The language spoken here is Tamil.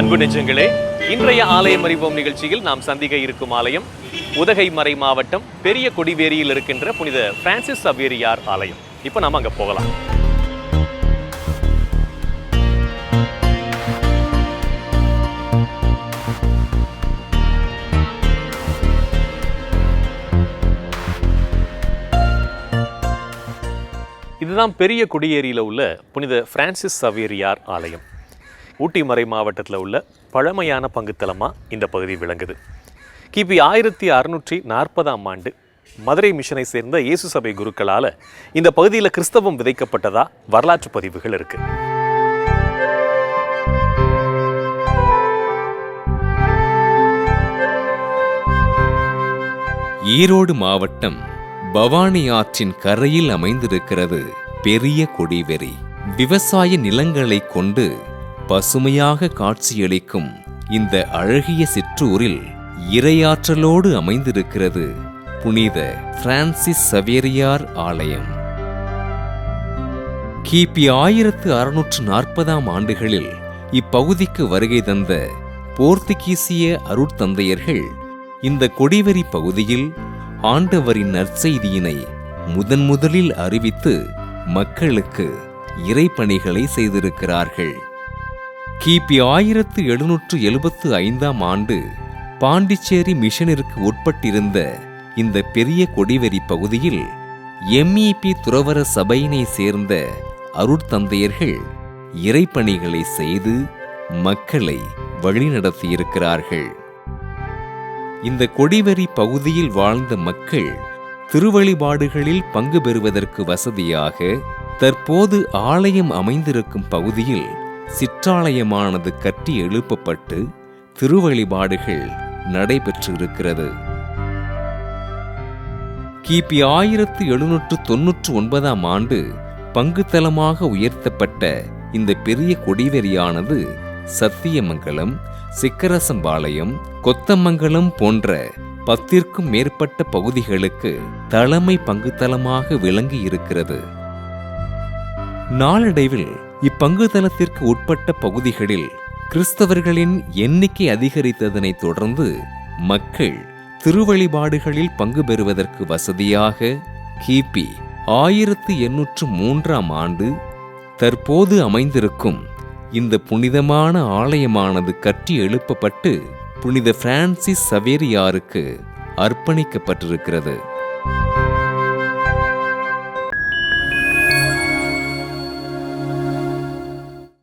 அன்பு நெஞ்சங்களே இன்றைய ஆலயம் அறிவோம் நிகழ்ச்சியில் நாம் சந்திக்க இருக்கும் ஆலயம் உதகை மறை மாவட்டம் பெரிய கொடிவேரியில் இருக்கின்ற புனித பிரான்சிஸ் சவேரியார் ஆலயம். இப்போ நாம் அங்கே போகலாம். இதுதான் பெரிய கொடியேரியில் உள்ள புனித பிரான்சிஸ் சவேரியார் ஆலயம். ஊட்டி மறை மாவட்டத்தில் உள்ள பழமையான பங்குத்தலமாக இந்த பகுதி விளங்குது. கிபி ஆயிரத்தி அறுநூற்றி நாற்பதாம் ஆண்டு மதுரை மிஷனை சேர்ந்த இயேசு சபை குருக்களால் இந்த பகுதியில் கிறிஸ்தவம் விதைக்கப்பட்டதா வரலாற்று பதிவுகள் இருக்கு. ஈரோடு மாவட்டம் பவானி ஆற்றின் கரையில் அமைந்திருக்கிறது பெரிய கொடிவெறி. விவசாய நிலங்களை கொண்டு பசுமையாக காட்சியளிக்கும் இந்த அழகிய சிற்றூரில் இரையாற்றலோடு அமைந்திருக்கிறது புனித பிரான்சிஸ் சவேரியார் ஆலயம். கிபி ஆயிரத்து அறுநூற்று நாற்பதாம் ஆண்டுகளில் இப்பகுதிக்கு வருகை தந்த போர்த்துகீசிய அருட்தந்தையர்கள் இந்த கொடிவெறி பகுதியில் ஆண்டவரின் நற்செய்தியினை முதன் முதலில் அறிவித்து மக்களுக்கு இறைப்பணிகளை செய்திருக்கிறார்கள். கிபி ஆயிரத்து எழுநூற்று எழுபத்து ஐந்தாம் ஆண்டு பாண்டிச்சேரி மிஷனிற்கு உட்பட்டிருந்த இந்த பெரிய கொடிவெறி பகுதியில் எம்இபி துறவர சபையினை சேர்ந்த அருட்தந்தையர்கள் இறைப்பணிகளை செய்து மக்களை வழிநடத்தியிருக்கிறார்கள். இந்த கொடிவெறி பகுதியில் வாழ்ந்த மக்கள் திருவழிபாடுகளில் பங்கு பெறுவதற்கு வசதியாக தற்போது ஆலயம் அமைந்திருக்கும் பகுதியில் சிற்றாலயமானது கட்டி எழுப்பப்பட்டு திருவழிபாடுகள் நடைபெற்றிருக்கிறது. கிபி ஆயிரத்து எழுநூற்று தொன்னூற்று ஒன்பதாம் ஆண்டு பங்குத்தலமாக உயர்த்தப்பட்ட இந்த பெரிய கொடிவெறியானது சத்தியமங்கலம் சிக்கரசம்பாளையம் கொத்தமங்கலம் போன்ற பத்திற்கும் மேற்பட்ட பகுதிகளுக்கு தலைமை பங்குத்தலமாக விளங்கி இருக்கிறது நாளடைவில் இப்பங்குதலத்திற்கு உட்பட்ட பகுதிகளில் கிறிஸ்தவர்களின் எண்ணிக்கை அதிகரித்ததனை தொடர்ந்து மக்கள் திருவழிபாடுகளில் பங்கு பெறுவதற்கு வசதியாக கிபி ஆயிரத்து எண்ணூற்று மூன்றாம் ஆண்டு தற்போது அமைந்திருக்கும் இந்த புனிதமான ஆலயமானது கட்டி எழுப்பப்பட்டு புனித பிரான்சிஸ் சவேரியாருக்கு அர்ப்பணிக்கப்பட்டிருக்கிறது.